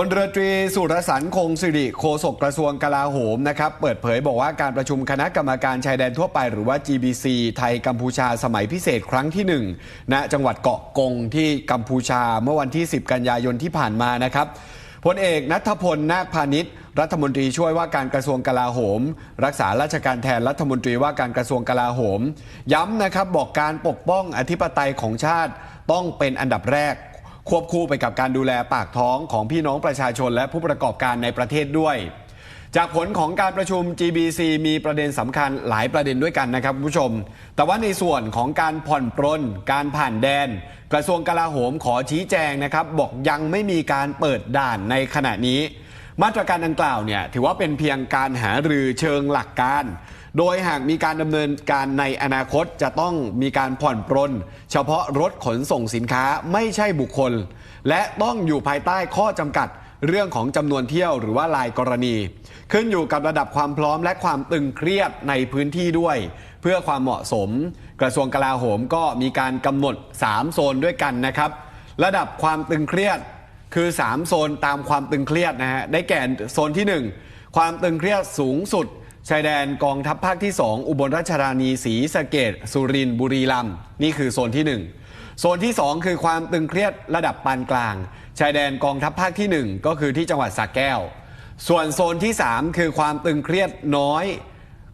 พลเรือตรีสุรสันต์คงสิริโฆษกกระทรวงกลาโหมนะครับเปิดเผยบอกว่าการประชุมคณะกรรมการชายแดนทั่วไปหรือว่า GBC ไทยกัมพูชาสมัยพิเศษครั้งที่ 1 ณจังหวัดเกาะกงที่กัมพูชาเมื่อวันที่ 10 กันยายนที่ผ่านมานะครับพลเอกนัทพลนาคพาณิชย์รัฐมนตรีช่วยว่าการกระทรวงกลาโหม รักษาราชการแทนรัฐมนตรีว่าการกระทรวงกลาโหม ย้ำนะครับบอกการปกป้องอธิปไตยของชาติต้องเป็นอันดับแรก ควบคู่ไปกับการดูแลปากท้องของพี่น้องประชาชนและผู้ประกอบการในประเทศด้วย จากผลของการประชุม GBC มีประเด็นสำคัญหลายประเด็นด้วยกันนะครับคุณผู้ชม แต่ว่าในส่วนของการผ่อนปรนการผ่านแดน กระทรวงกลาโหมขอชี้แจงนะครับ บอกยังไม่มีการเปิดด่านในขณะนี้ มาตรการดังกล่าวเนี่ยถือว่าเป็นเพียงการหารือเชิงหลักการ โดยหากมีการดำเนินการในอนาคตจะต้องมีการผ่อนปรน เฉพาะรถขนส่งสินค้าไม่ใช่บุคคล และต้องอยู่ภายใต้ข้อจำกัดเรื่องของจำนวนเที่ยวหรือว่าลายกรณี ขึ้นอยู่กับระดับความพร้อมและความตึงเครียดในพื้นที่ด้วย เพื่อความเหมาะสม กระทรวงกลาโหมก็มีการกำหนด 3 โซนด้วยกันนะครับ ระดับความตึงเครียดคือ 3 โซนตามความตึงเครียดนะฮะได้แก่โซนที่ 1 ความตึงเครียดสูงสุด ชายแดนกองทัพภาคที่ 2 อุบลราชธานีศรีสะเกดสุรินทร์บุรีรัมย์นี่คือโซนที่ 1 โซนที่ 2 คือความตึงเครียดระดับปานกลาง ชายแดนกองทัพภาคที่ 1 ก็คือที่จังหวัดสระแก้ว ส่วนโซนที่ 3 คือความตึงเครียดน้อย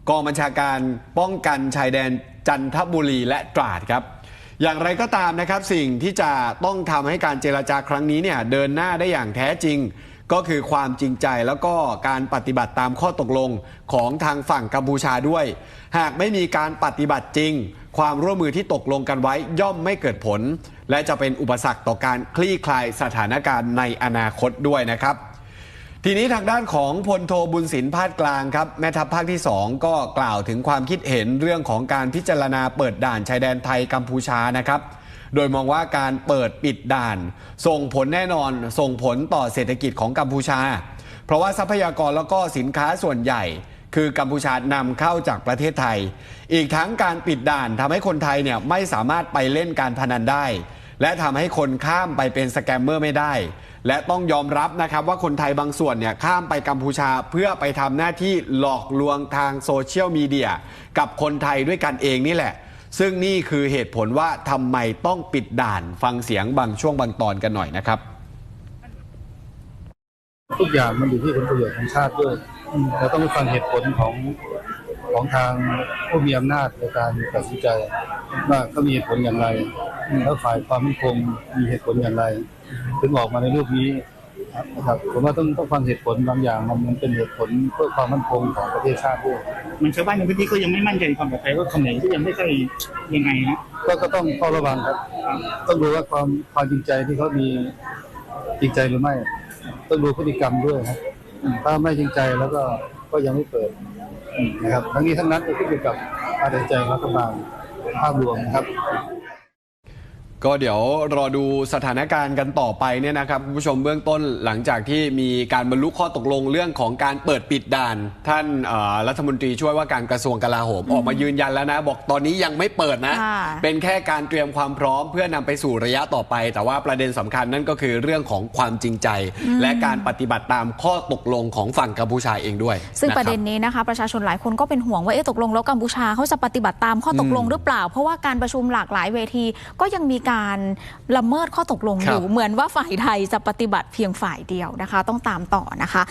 กองบัญชาการป้องกันชายแดนจันทบุรีและตราดครับ อย่างไรก็ตามนะครับสิ่งที่จะต้องทำให้การเจรจาครั้งนี้เนี่ยเดินหน้าได้อย่างแท้จริง ก็คือความจริงใจแล้วก็การปฏิบัติตามข้อตกลงของทางฝั่งกัมพูชาด้วย หากไม่มีการปฏิบัติจริง ความร่วมมือที่ตกลงกันไว้ย่อมไม่เกิดผล และจะเป็นอุปสรรคต่อการคลี่คลายสถานการณ์ในอนาคตด้วยนะครับทีนี้ทางด้านของพลโทบุญสินพาดกลางครับ แม่ทัพภาคที่ 2 ก็กล่าวถึงความคิดเห็นเรื่องของการพิจารณาเปิดด่านชายแดนไทยกัมพูชานะครับ โดยมองว่าการเปิดปิดด่าน ส่งผลแน่นอนส่งผลต่อเศรษฐกิจของกัมพูชา เพราะว่าทรัพยากรแล้วก็สินค้าส่วนใหญ่ คือกัมพูชานำเข้าจากประเทศไทย อีกทั้งการปิดด่านทำให้คนไทยเนี่ยไม่สามารถไปเล่นการพนันได้ และทำให้คนข้ามไปเป็นสแกมเมอร์ไม่ได้และต้องยอมรับนะครับว่าคนไทยบางส่วนเนี่ยข้ามไปกัมพูชาเพื่อไปทำหน้าที่หลอกลวงทางโซเชียลมีเดียกับคนไทยด้วยกันเองนี่แหละ ซึ่งนี่คือเหตุผลว่าทำไมต้องปิดด่านฟังเสียงบางช่วงบางตอนกันหน่อยนะครับ ทุกอย่างมันอยู่ที่ผลประโยชน์ของชาติด้วยเราต้องฟังเหตุผลของของทางผู้มีอำนาจในการตัดสินใจว่าเขามีเหตุผลอย่างไร แล้วฝ่ายความมั่นคงมีเหตุผลอย่างไร ถึงออกมาในรูปนี้ นะครับผมว่าต้องต้องฟังเหตุผลบางอย่างมันมันเป็นเหตุผลเพื่อความมั่นคงของประเทศชาติด้วยเหมันชาวบ้านในพื้นที่ก็ยังไม่มั่นใจในความปลอดภัยว่าเขมรก็ยังไม่ใช่ยังไงนะก็ก็ต้องเฝ้าระวังครับ ต้องดูว่าความความจริงใจที่เขามีจริงใจหรือไม่ ต้องดูพฤติกรรมด้วยครับ ถ้าไม่จริงใจแล้วก็ก็ยังไม่เปิดนะครับทั้งนี้ทั้งนั้นก็ขึ้นอยู่กับการตัดใจรัฐบาลภาพรวมนะครับ ก็เดี๋ยวรอดูสถานการณ์กันต่อไปเนี่ยนะครับคุณผู้ชมเบื้องต้นหลังจากที่มีการบรรลุข้อตกลงเรื่องของการเปิดปิดด่าน ท่านเอ่อรัฐมนตรีช่วยว่าการกระทรวงกลาโหมออกมายืนยันแล้วนะ บอกตอนนี้ยังไม่เปิดนะค่ะเป็นแค่การเตรียมความพร้อมเพื่อนำไปสู่ระยะต่อไป แต่ว่าประเด็นสำคัญนั่นก็คือเรื่องของความจริงใจ และการปฏิบัติตามข้อตกลงของฝั่งกัมพูชาเองด้วย ซึ่งคบประเด็นนี้นะคะประชาชนหลายคนก็เป็นห่วงว่าเอ๊ะตกลงแล้วกัมพูชาเขาจะปฏิบัติตามข้อตกลงอืมหรือเปล่า เพราะว่าการประชุมหลากหลายเวทีก็ยังมีการละเมิดข้อตกลงครัอบยู่ เหมือนว่าฝ่ายไทยจะปฏิบัติเพียงฝ่ายเดียวนะคะ ต้องตามต่อนะคะ